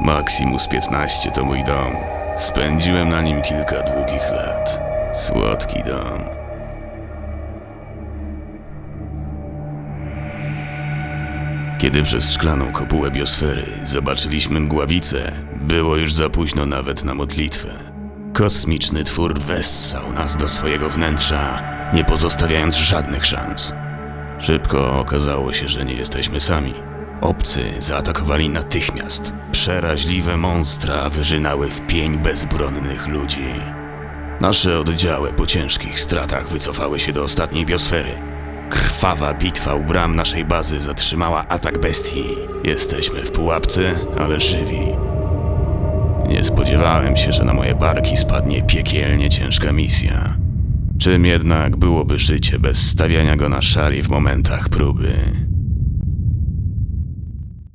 Maximus 15 to mój dom. Spędziłem na nim kilka długich lat. Słodki dom. Kiedy przez szklaną kopułę biosfery zobaczyliśmy mgławicę, było już za późno nawet na modlitwę. Kosmiczny twór wessał nas do swojego wnętrza, nie pozostawiając żadnych szans. Szybko okazało się, że nie jesteśmy sami. Obcy zaatakowali natychmiast. Przeraźliwe monstra wyrzynały w pień bezbronnych ludzi. Nasze oddziały po ciężkich stratach wycofały się do ostatniej biosfery. Krwawa bitwa u bram naszej bazy zatrzymała atak bestii. Jesteśmy w pułapce, ale żywi. Nie spodziewałem się, że na moje barki spadnie piekielnie ciężka misja. Czym jednak byłoby życie bez stawiania go na szali w momentach próby?